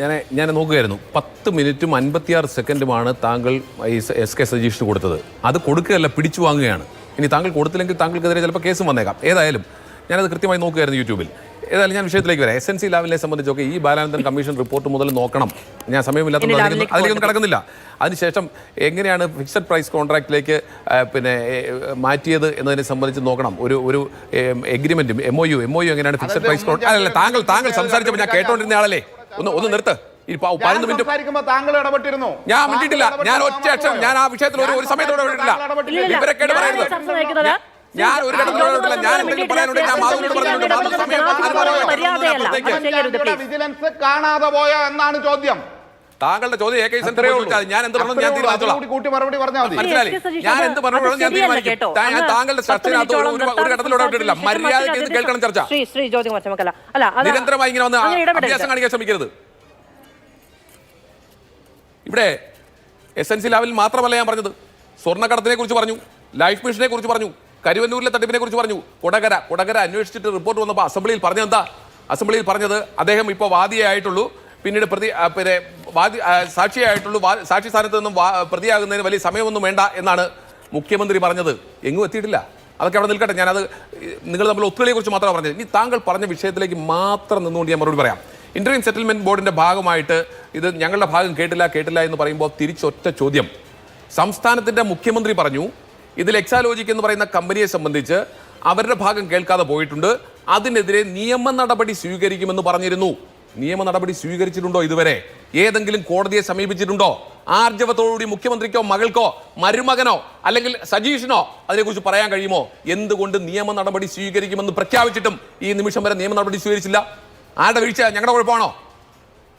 ഞാൻ ഞാൻ നോക്കുകയായിരുന്നു. പത്ത് മിനിറ്റും അൻപത്തിയാറ് സെക്കൻഡുമാണ് താങ്കൾ ഈ എസ് കെ സജീഷിന് കൊടുത്തത്. അത് കൊടുക്കുകയല്ല പിടിച്ചു വാങ്ങുകയാണ്. ഇനി താങ്കൾ കൊടുത്തില്ലെങ്കിൽ താങ്കൾക്കെതിരെ ചിലപ്പോൾ കേസും വന്നേക്കാം. ഏതായാലും ഞാനത് കൃത്യമായി നോക്കുകയായിരുന്നു യൂട്യൂബിൽ. ഏതായാലും ഞാൻ വിഷയത്തിലേക്ക് വരാം. എസ് എൻ സി ലാവിനെ സംബന്ധിച്ചൊക്കെ ഈ ബാലാനന്ദൻ കമ്മീഷൻ റിപ്പോർട്ട് മുതൽ നോക്കണം. ഞാൻ സമയമില്ലാത്തതുകൊണ്ട് അതിലേക്കൊന്നും കിടക്കുന്നില്ല. അതിനുശേഷം എങ്ങനെയാണ് ഫിക്സഡ് പ്രൈസ് കോൺട്രാക്റ്റിലേക്ക് പിന്നെ മാറ്റിയത് എന്നതിനെ സംബന്ധിച്ച് നോക്കണം. ഒരു ഒരു എഗ്രിമെന്റും M O U M O U എങ്ങനെയാണ് ഫിക്സഡ് പ്രൈസ് കോൺട്രാക്ട് അല്ല താങ്കൾ താങ്കൾ സംസാരിച്ചപ്പോൾ ഞാൻ കേട്ടോണ്ടിരുന്ന ആളല്ലേ? ഒന്ന് ഒന്ന് നിർത്ത്. താങ്കൾ ഇടപെട്ടിരുന്നു. ഞാൻ മിണ്ടിട്ടില്ല ഞാൻ ഒറ്റ അക്ഷരം ഞാൻ ആ വിഷയത്തിൽ ഒരു ഒരു സമയത്തോടെ. വിവരക്കേട് ഞാൻ പറയരുത് ഞാൻ ഒരു ഞാൻ എന്തെങ്കിലും ഞാൻ മാധവനോട് പറഞ്ഞിട്ടുണ്ട്. വിജിലൻസ് കാണാതെ പോയോ എന്നാണ് ചോദ്യം. താങ്കളുടെ ചോദ്യം എ കെ സെന്ററേ ചോദിച്ചാൽ ഞാൻ എന്ത് പറഞ്ഞു ഞാൻ ഉള്ളൂ. തീരുമാനിച്ചോളാം. ഞാൻ എന്ത് പറഞ്ഞു ഞാൻ തീരുമാനിക്കും. ഞാൻ താങ്കളുടെ ചർച്ചയിനകത്ത് ഒരു ഘട്ടത്തിൽ ഇടപെട്ടിട്ടില്ല മര്യാദയ്ക്ക് കേൾക്കണം ചർച്ച. നിരന്തരമായി ഇങ്ങനെ വന്ന്. അഭ്യാസം കാണിക്കാൻ ശ്രമിക്കരുത്. ഇവിടെ എസ് എൻ സി ലാവിൽ മാത്രമല്ല ഞാൻ പറഞ്ഞത്. സ്വർണക്കടത്തിനെ കുറിച്ച് പറഞ്ഞു ലൈഫ് മിഷനെ കുറിച്ച് പറഞ്ഞു കരുവന്നൂരിലെ തട്ടിപ്പിനെ കുറിച്ച് പറഞ്ഞു. കൊടകര കൊടകര അന്വേഷിച്ചിട്ട് റിപ്പോർട്ട് വന്നപ്പോൾ അസംബ്ലിയിൽ പറഞ്ഞത് എന്താ? അസംബ്ലിയിൽ പറഞ്ഞത് അദ്ദേഹം ഇപ്പോൾ വാദിയായിട്ടുള്ളൂ പിന്നീട് പ്രതി പിന്നെ വാദി സാക്ഷിയായിട്ടുള്ള സാക്ഷി സ്ഥാനത്ത് നിന്നും പ്രതിയാകുന്നതിന് വലിയ സമയമൊന്നും വേണ്ട എന്നാണ് മുഖ്യമന്ത്രി പറഞ്ഞത്. എങ്ങും എത്തിയിട്ടില്ല. അതൊക്കെ അവിടെ നിൽക്കട്ടെ. ഞാനത് നിങ്ങൾ തമ്മിൽ കുറിച്ച് മാത്രമാണ് പറഞ്ഞത്. ഇനി താങ്കൾ പറഞ്ഞ വിഷയത്തിലേക്ക് മാത്രം നിന്നുകൊണ്ട് ഞാൻ മറുപടി പറയാം. ഇന്റർവ്യൂ സെറ്റിൽമെന്റ് ബോർഡിന്റെ ഭാഗമായിട്ട് ഇത് ഞങ്ങളുടെ ഭാഗം കേട്ടില്ല കേട്ടില്ല എന്ന് പറയുമ്പോൾ തിരിച്ചൊറ്റ ചോദ്യം. സംസ്ഥാനത്തിന്റെ മുഖ്യമന്ത്രി പറഞ്ഞു ഇതിൽ എക്സാലോജിക് എന്ന് പറയുന്ന കമ്പനിയെ സംബന്ധിച്ച് അവരുടെ ഭാഗം കേൾക്കാതെ പോയിട്ടുണ്ട്. അതിനെതിരെ നിയമ നടപടി സ്വീകരിക്കുമെന്ന് പറഞ്ഞിരുന്നു. നിയമ നടപടി സ്വീകരിച്ചിട്ടുണ്ടോ ഇതുവരെ? ഏതെങ്കിലും കോടതിയെ സമീപിച്ചിട്ടുണ്ടോ? ആർജവത്തോടുകൂടി മുഖ്യമന്ത്രിക്കോ മകൾക്കോ മരുമകനോ അല്ലെങ്കിൽ സജീഷിനോ അതിനെക്കുറിച്ച് പറയാൻ കഴിയുമോ? എന്തുകൊണ്ട് നിയമ നടപടി സ്വീകരിക്കുമെന്ന് പ്രഖ്യാപിച്ചിട്ടും ഈ നിമിഷം വരെ നിയമ നടപടി സ്വീകരിച്ചില്ല? ആരുടെ വീഴ്ച? ഞങ്ങളുടെ കുഴപ്പമാണോ?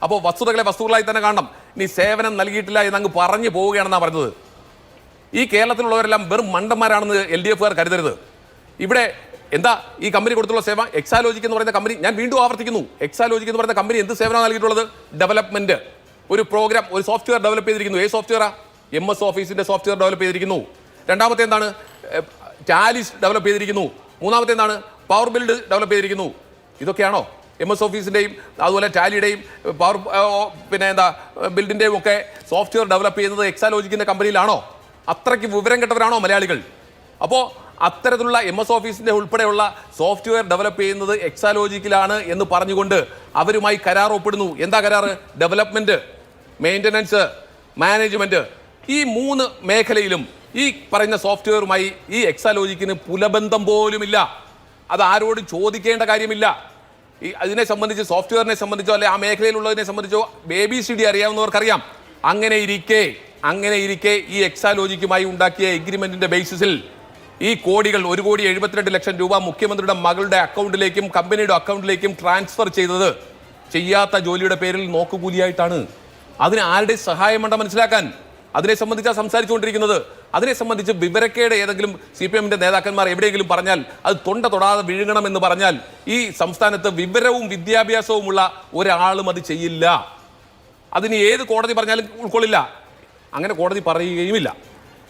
അപ്പോൾ വസ്തുതകളെ വസ്തുക്കളായി തന്നെ കാണണം. ഇനി സേവനം നൽകിയിട്ടില്ല എന്ന് അങ്ങ് പറഞ്ഞു പോവുകയാണെന്നാണ് പറഞ്ഞത്. ഈ കേരളത്തിലുള്ളവരെല്ലാം വെറും മണ്ടന്മാരാണെന്ന് എൽ ഡി എഫുകാർ കരുതരുത്. ഇവിടെ എന്താ ഈ കമ്പനി കൊടുത്തുള്ള സേവ? എക്സാലോജിക് എന്ന് പറയുന്ന കമ്പനി ഞാൻ വീണ്ടും ആവർത്തിക്കുന്നു. എക്സാലോജിക് എന്ന് പറയുന്ന കമ്പനി എന്ത് സേവനമാണ് നൽകിയിട്ടുള്ളത്? ഡെവലപ്മെന്റ് ഒരു പ്രോഗ്രാം ഒരു സോഫ്റ്റ്വെയർ ഡെവലപ്പ് ചെയ്തിരിക്കുന്നു. ഏത് സോഫ്റ്റ്വെയറാ എം എസ് ഓഫീസിന്റെ സോഫ്റ്റ്വെയർ ഡെവലപ്പ് ചെയ്തിരിക്കുന്നു. രണ്ടാമത്തെ എന്താണ്? ടാലിസ് ഡെവലപ്പ് ചെയ്തിരിക്കുന്നു. മൂന്നാമത്തെ എന്താണ്? പവർ ബിൽഡ് ഡെവലപ്പ് ചെയ്തിരിക്കുന്നു. ഇതൊക്കെയാണോ? എം എസ് ഓഫീസിന്റെയും അതുപോലെ ടാലിയുടെയും പവർ പിന്നെ എന്താ ബിൽഡിന്റെയും ഒക്കെ സോഫ്റ്റ്വെയർ ഡെവലപ്പ് ചെയ്യുന്നത് എക്സാലോജിക്കിന്റെ കമ്പനിയിലാണോ അത്രയ്ക്ക് വിവരം കെട്ടവരാണോ മലയാളികൾ? അപ്പോൾ അത്തരത്തിലുള്ള എം എസ് ഓഫീസിന്റെ ഉൾപ്പെടെയുള്ള സോഫ്റ്റ്വെയർ ഡെവലപ്പ് ചെയ്യുന്നത് എക്സാലോജിക്കിലാണ് എന്ന് പറഞ്ഞുകൊണ്ട് അവരുമായി കരാർ ഒപ്പിടുന്നു. എന്താ കരാർ? ഡെവലപ്മെന്റ് മെയിന്റനൻസ് മാനേജ്മെന്റ് ഈ മൂന്ന് മേഖലയിലും ഈ പറയുന്ന സോഫ്റ്റ്വെയറുമായി ഈ എക്സാലോജിക്കിന് പുലബന്ധം പോലുമില്ല. അത് ആരോടും ചോദിക്കേണ്ട കാര്യമില്ല. ഈ അതിനെ സംബന്ധിച്ച് സോഫ്റ്റ്വെയറിനെ സംബന്ധിച്ചോ അല്ലെ ആ മേഖലയിലുള്ളതിനെ സംബന്ധിച്ചോ ബേബി സി ഡി അറിയാവുന്നവർക്കറിയാം. അങ്ങനെ ഇരിക്കെ അങ്ങനെ ഇരിക്കെ ഈ എക്സാലോജിക്കുമായി ഉണ്ടാക്കിയ എഗ്രിമെന്റിന്റെ ബേസിസിൽ ഈ കോടികൾ ഒരു കോടി എഴുപത്തിരണ്ട് ലക്ഷം രൂപ മുഖ്യമന്ത്രിയുടെ മകളുടെ അക്കൗണ്ടിലേക്കും കമ്പനിയുടെ അക്കൗണ്ടിലേക്കും ട്രാൻസ്ഫർ ചെയ്തത് ചെയ്യാത്ത ജോലിയുടെ പേരിൽ നോക്കുകൂലിയായിട്ടാണ്. അതിന് ആരുടെ സഹായം വേണ്ട മനസ്സിലാക്കാൻ? അതിനെ സംബന്ധിച്ചാണ് സംസാരിച്ചുകൊണ്ടിരിക്കുന്നത്. അതിനെ സംബന്ധിച്ച് വിവരക്കേട് ഏതെങ്കിലും സി പി എമ്മിന്റെ നേതാക്കന്മാർ എവിടെയെങ്കിലും പറഞ്ഞാൽ അത് തൊണ്ട തൊടാതെ വിഴുങ്ങണമെന്ന് പറഞ്ഞാൽ ഈ സംസ്ഥാനത്ത് വിവരവും വിദ്യാഭ്യാസവുമുള്ള ഒരാളും അത് ചെയ്യില്ല. അതിന് ഏത് കോടതി പറഞ്ഞാലും ഉൾക്കൊള്ളില്ല. അങ്ങനെ കോടതി പറയുകയുമില്ല.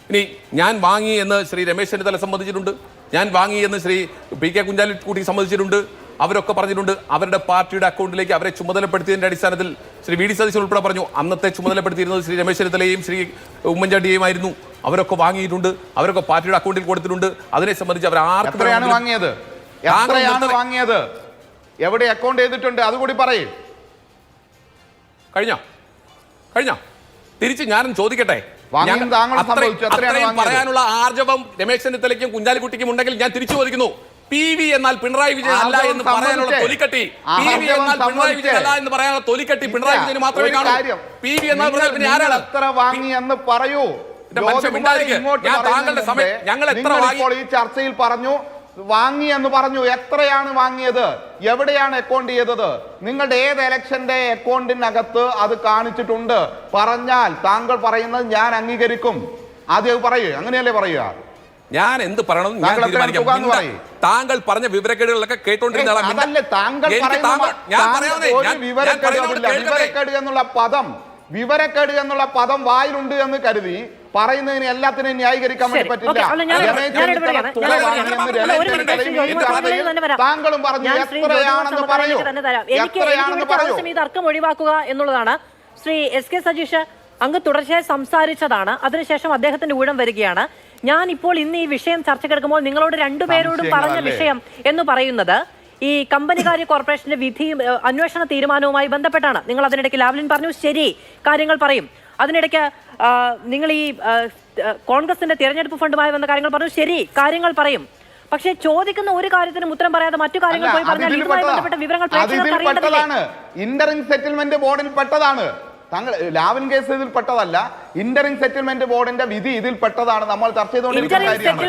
ഇനി ഞാൻ വാങ്ങി എന്ന് ശ്രീ രമേശ് ചെന്നിത്തല സംബന്ധിച്ചിട്ടുണ്ട് ഞാൻ വാങ്ങി എന്ന് ശ്രീ പി കെ കുഞ്ഞാലിക്കുട്ടി സംബന്ധിച്ചിട്ടുണ്ട് അവരൊക്കെ പറഞ്ഞിട്ടുണ്ട്. അവരുടെ പാർട്ടിയുടെ അക്കൗണ്ടിലേക്ക് അവരെ ചുമതലപ്പെടുത്തിയതിന്റെ അടിസ്ഥാനത്തിൽ ശ്രീ വി ഡി സതീശൻ ഉൾപ്പെടെ പറഞ്ഞു. അന്നത്തെ ചുമതലപ്പെടുത്തിയിരുന്നത് ശ്രീ രമേശ് ചെന്നിത്തലയും ശ്രീ ഉമ്മൻചാണ്ടിയുമായിരുന്നു അവരൊക്കെ വാങ്ങിയിട്ടുണ്ട്. അവരൊക്കെ പാർട്ടിയുടെ അക്കൗണ്ടിൽ കൊടുത്തിട്ടുണ്ട്. അതിനെ സംബന്ധിച്ച് അവർ ആർക്കും വാങ്ങിയത്. വാങ്ങിയത്? എവിടെ അക്കൗണ്ട് ചെയ്തിട്ടുണ്ട്? അതുകൂടി പറയേ. കഴിഞ്ഞോ? കഴിഞ്ഞോ? തിരിച്ച് ഞാനും ചോദിക്കട്ടെ? അത്രയും- പറയാനുള്ള ആർജവം രമേശ് ചെന്നിത്തലയ്ക്കും കുഞ്ഞാലിക്കുട്ടിക്കും ഉണ്ടെങ്കിൽ ഞാൻ തിരിച്ചു ചോദിക്കുന്നു. പി വി എന്നാൽ പിണറായി വിജയൻ അല്ല എന്ന് പറയാനുള്ള. തൊലിക്കട്ടി. പി വി എന്നാൽ പിണറായി വിജയൻ അല്ല എന്ന് പറയാനുള്ള തൊലിക്കട്ടി പിണറായി വിജയന് മാത്രമേ കാണൂ. പി വി എന്നാൽ പറഞ്ഞാൽ പിന്നെ ആരാണ്? എത്ര വാങ്ങി എന്ന് പറയൂ ഞാൻ താങ്കളുടെ സമയം- ഞങ്ങൾ എത്ര വാങ്ങി- ഈ ചർച്ചയിൽ പറഞ്ഞു വാങ്ങി എന്ന് പറഞ്ഞു. എത്രയാണ് വാങ്ങിയത്? എവിടെയാണ് അക്കൗണ്ട് ചെയ്തത്? നിങ്ങളുടെ ഏത് എലക്ഷന്റെ അക്കൗണ്ടിനകത്ത് അത് കാണിച്ചിട്ടുണ്ട്. പറഞ്ഞാൽ താങ്കൾ പറയുന്നത് ഞാൻ അംഗീകരിക്കും. ആദ്യം പറയൂ. അങ്ങനെയല്ലേ പറയുക? ഞാൻ എന്ത് പറയണം ഞാൻ താങ്കൾ തീരുമാനിക്കാം. താങ്കൾ പറഞ്ഞ വിവരക്കേടുകളൊക്കെ കേട്ടോണ്ടിരുന്ന. വിവരക്കേട് എന്നുള്ള പദം വിവരക്കേട് എന്നുള്ള പദം വായിലുണ്ട് എന്ന് കരുതി പറയുന്നതിന് എല്ലാത്തിനെയും ന്യായീകരിക്കാൻ വേണ്ടി പറ്റില്ല. താങ്കളും പറഞ്ഞു എത്രയാണെന്ന് പറയൂ. എത്രയാണെന്ന് പറയൂ. ഈ തർക്കം ഒഴിവാക്കുക എന്നുള്ളതാണ്. ശ്രീ എസ് കെ സജീഷ് അങ്ങ് തുടർച്ചയായി സംസാരിച്ചതാണ്. അതിനുശേഷം അദ്ദേഹത്തിന്റെ ഊഴം വരികയാണ്. ഞാൻ ഇപ്പോൾ ഇന്ന് ഈ വിഷയം ചർച്ച ചർച്ചക്കെടുക്കുമ്പോൾ നിങ്ങളോട് രണ്ടുപേരോടും പറഞ്ഞ വിഷയം എന്ന് പറയുന്നത് ഈ കമ്പനികാര്യ കോർപ്പറേഷന്റെ വിധിയും അന്വേഷണ തീരുമാനവുമായി ബന്ധപ്പെട്ടാണ്. നിങ്ങൾ അതിനിടയ്ക്ക് ലാവ്ലിൻ പറഞ്ഞു ശരി കാര്യങ്ങൾ പറയും. അതിനിടയ്ക്ക് നിങ്ങൾ ഈ കോൺഗ്രസിന്റെ തിരഞ്ഞെടുപ്പ് ഫണ്ടുമായി വന്ന കാര്യങ്ങൾ പറഞ്ഞു. ശരി കാര്യങ്ങൾ പറയും. പക്ഷേ ചോദിക്കുന്ന ഒരു കാര്യത്തിനും ഉത്തരം പറയാതെ മറ്റു കാര്യങ്ങൾ പോയി പറഞ്ഞാൽ ഇതുമായി ബന്ധപ്പെട്ട വിവരങ്ങൾ പ്രേക്ഷകർക്ക് ഇന്ററിംഗ് സെറ്റിൽമെന്റ് ബോർഡിൽ പെട്ടതാണ്. താങ്കൾ ലാവൻ കേസ് ഇതിൽ പെട്ടതല്ല. ഇന്ററിംഗ് സെറ്റിൽമെന്റ് ബോർഡിന്റെ വിധി ഇതിൽ പെട്ടതാണ്. നമ്മൾ ചർച്ച ചെയ്തുകൊണ്ടിരിക്കുന്ന കാര്യമാണ്.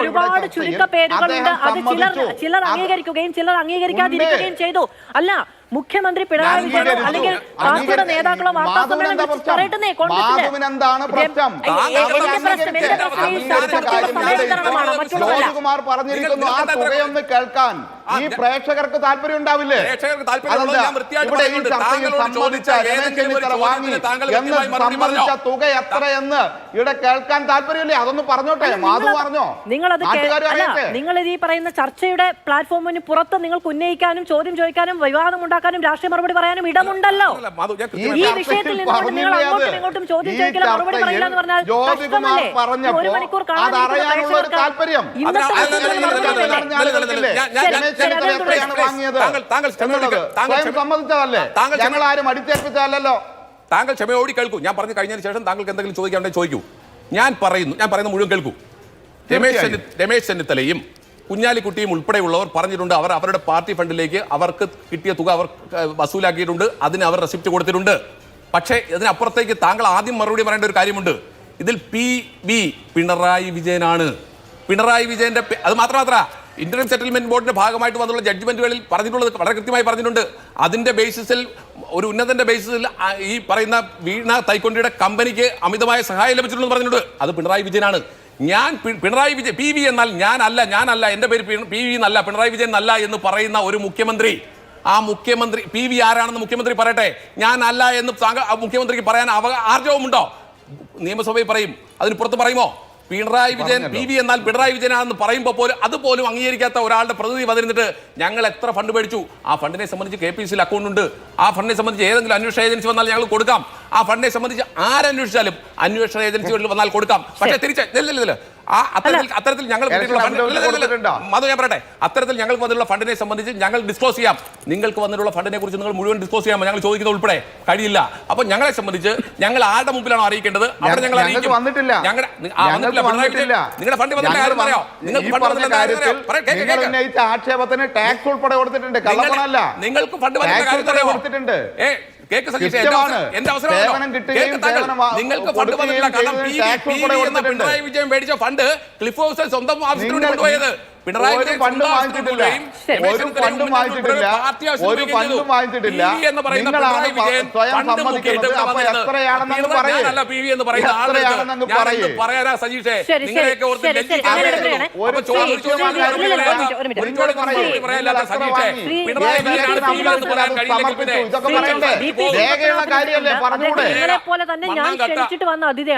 ഒരുപാട് ചർച്ചയിൽ ചുരുക്ക പേരുകളുണ്ട് അത് ചിലർ ചിലർ അംഗീകരിക്കുകയും ചിലർ അംഗീകരിക്കാതിരിക്കുകയും. ചെയ്തു. അല്ല മുഖ്യമന്ത്രി പിണറായി വിജയനോ. അല്ലെങ്കിൽ പാർട്ടിയുടെ. നേതാക്കളോ വാർത്താ മാധവൻ സമ്മേളനം എന്താ വിളിച്ച് പ്രശ്നം? പറയട്ടെ കോൺഗ്രസിൽ എന്താണ് പ്രശ്നം? ഏ, ഏ, താങ്കൾ എന്റെ പ്രശ്നം എന്റെ അംഗീകരിച്ചു. പ്രശ്നം ഈ അംഗീകരിച്ച. ചർച്ചയുടെ കാര്യം സമയം ഇവിടെ തരണമാണ് മറ്റുള്ളതല്ല. ജോർജുകുമാർ പറഞ്ഞിരിക്കുന്നു. ആ തുകയൊന്ന് കേൾക്കാൻ. ഈ പ്രേക്ഷകർക്ക് താല്പര്യം ഉണ്ടാവില്ലേ? പ്രേക്ഷകർക്ക് സമ്മതിച്ച? തുക എത്രയെന്ന് ഇവിടെ കേൾക്കാൻ താല്പര്യമില്ലേ? അതൊന്ന് പറഞ്ഞോട്ടെ. മാധു പറഞ്ഞോ? നിങ്ങൾ അത് അല്ല നിങ്ങൾ ഈ പറയുന്ന ചർച്ചയുടെ പ്ലാറ്റ്ഫോമിന് പുറത്ത് നിങ്ങൾക്ക് ഉന്നയിക്കാനും ചോദ്യം ചോദിക്കാനും വിവാദം ഉണ്ടാക്കാനും രാഷ്ട്രീയ മറുപടി പറയാനും ഇടമുണ്ടല്ലോ. ഈ വിഷയത്തിൽ നിന്നുകൊണ്ട് നിങ്ങൾ അങ്ങോട്ടും ഇങ്ങോട്ടും ചോദ്യം മറുപടി പറയില്ല എന്ന് പറഞ്ഞാൽ കഷ്ടമല്ലേ? ഒരു മണിക്കൂർ സമ്മതിച്ചതല്ലേ? താങ്കൾ ഞങ്ങൾ ആരും അടിച്ചേൽപ്പിച്ചതല്ലോ താങ്കൾ ക്ഷമയോടി കേൾക്കൂ. ഞാൻ പറഞ്ഞു കഴിഞ്ഞതിന് ശേഷം താങ്കൾക്ക് എന്തെങ്കിലും ചോദിക്കാണ്ടെങ്കിൽ ചോദിക്കൂ. ഞാൻ പറയുന്നു. ഞാൻ പറയുന്ന മുഴുവൻ കേൾക്കൂ. രമേശ് രമേശ് ചെന്നിത്തലയും കുഞ്ഞാലിക്കുട്ടിയും ഉൾപ്പെടെയുള്ളവർ പറഞ്ഞിട്ടുണ്ട്. അവർ അവരുടെ പാർട്ടി ഫണ്ടിലേക്ക് അവർക്ക് കിട്ടിയ തുക അവർ വസൂലാക്കിയിട്ടുണ്ട്. അതിന് അവർ റെസിപ്റ്റ് കൊടുത്തിട്ടുണ്ട്. പക്ഷേ ഇതിനപ്പുറത്തേക്ക് താങ്കൾ ആദ്യം മറുപടി പറയേണ്ട ഒരു കാര്യമുണ്ട്. ഇതിൽ പി വി പിണറായി വിജയനാണ്. പിണറായി വിജയന്റെ അത് മാത്രം മാത്ര ഇന്റർനെം സെറ്റിൽമെന്റ് ബോർഡിന്റെ ഭാഗമായിട്ട് വന്നുള്ള ജഡ്ജ്മെന്റുകളിൽ പറഞ്ഞിട്ടുള്ളത് വളരെ കൃത്യമായി പറഞ്ഞിട്ടുണ്ട്. അതിന്റെ ബേസിസിൽ ഒരു ഉന്നതന്റെ ബേസിസിൽ ഈ പറയുന്ന വീണ തൈക്കൊണ്ടിയുടെ കമ്പനിക്ക് അമിതമായ സഹായം ലഭിച്ചിട്ടുണ്ടെന്ന് പറഞ്ഞിട്ടുണ്ട്. അത് പിണറായി വിജയനാണ്. ഞാൻ പിണറായി വിജയൻ പി വി എന്നാൽ ഞാനല്ല ഞാനല്ല എന്റെ പേര് പി- വി എന്നല്ല പിണറായി വിജയൻ എന്നല്ല എന്ന് പറയുന്ന ഒരു മുഖ്യമന്ത്രി. ആ മുഖ്യമന്ത്രി പി വി ആരാണെന്ന് മുഖ്യമന്ത്രി പറയട്ടെ. അല്ല എന്ന് മുഖ്യമന്ത്രിക്ക് പറയാൻ അവ ആർജവമുണ്ടോ? നിയമസഭയിൽ പറയും. അതിന് പുറത്ത് പറയുമോ? പിണറായി വിജയൻ പി വി എന്നാൽ പിണറായി വിജയനാണെന്ന് പറയുമ്പോൾ പോലും അതുപോലും അംഗീകരിക്കാത്ത ഒരാളുടെ പ്രതിനിധി വന്നിരുന്നിട്ട് ഞങ്ങൾ എത്ര ഫണ്ട് മേടിച്ചു? ആ ഫണ്ടിനെ സംബന്ധിച്ച് കെ പി സിയിൽ അക്കൗണ്ട് ഉണ്ട്. ആ ഫണ്ടിനെ സംബന്ധിച്ച് ഏതെങ്കിലും അന്വേഷണ ഏജൻസി വന്നാൽ ഞങ്ങൾ കൊടുക്കാം. ആ ഫണ്ടിനെ സംബന്ധിച്ച് ആരന്വേഷിച്ചാലും അന്വേഷണ ഏജൻസികളിൽ വന്നാൽ കൊടുക്കാം. പക്ഷേ തിരിച്ച്. ആ അത്തരത്തിൽ അത്തരത്തിൽ ഞങ്ങൾ? മധു ഞാൻ പറയട്ടെ. അത്തരത്തിൽ ഞങ്ങൾക്ക് വന്നിട്ടുള്ള ഫണ്ടിനെ സംബന്ധിച്ച് ഞങ്ങൾ ഡിസ്ക്ലോസ് ചെയ്യാം. നിങ്ങൾക്ക് വന്നിട്ടുള്ള ഫണ്ടിനെ കുറിച്ച് നിങ്ങൾ മുഴുവൻ ഡിസ്ക്ലോസ് ചെയ്യാമോ? ഞങ്ങൾ ചോദിക്കുന്നത് ഉൾപ്പെടെ കഴിയില്ല. അപ്പൊ ഞങ്ങളെ സംബന്ധിച്ച് ഞങ്ങൾ ആരുടെ മുമ്പിലാണോ അറിയിക്കേണ്ടത്? അവിടെ ഞങ്ങൾ അറിയിക്കും. വന്നിട്ടില്ല. വന്നിട്ടില്ല. വന്നിട്ടില്ല. നിങ്ങളുടെ ഫണ്ട് ഞങ്ങൾ ആരും പറയാം. നിങ്ങൾക്ക് ഫണ്ട് വന്നില്ല കാര്യം കൊടുത്തിട്ടുണ്ട്. ഏ, കേക്ക് സതീഷേ, എന്റെ. അവസരം- നിങ്ങൾക്ക് ഫണ്ട് വന്നിട്ടില്ല കാരണം. പിണറായി വിജയൻ മേടിച്ച ഫണ്ട് ക്ലിഫ് ഹൗസിൽ സ്വന്തം ആവശ്യത്തിന് കൊണ്ടുപോയത് പിണറായി ഒരു ഫണ്ടും വാങ്ങിച്ചിട്ടില്ല. ഒരു ഫണ്ടും വാങ്ങിച്ചിട്ടില്ല. ഒരു ഫണ്ടും വാങ്ങിച്ചിട്ടില്ല. നിങ്ങളാണ് സ്വയം സമ്മതിക്കുന്നത്. അപ്പൊ. എത്രയാണെന്ന് പറയൂ. പറയാനാ സജീഷേ. നിങ്ങളെയൊക്കെ ഓർത്ത് ഇതൊക്കെ പറയണ്ടേ? രേഖയുള്ള കാര്യമല്ലേ പോലെ തന്നെ ഞാൻ. ക്ഷണിച്ചിട്ട് വന്ന അതിഥിയാണ്.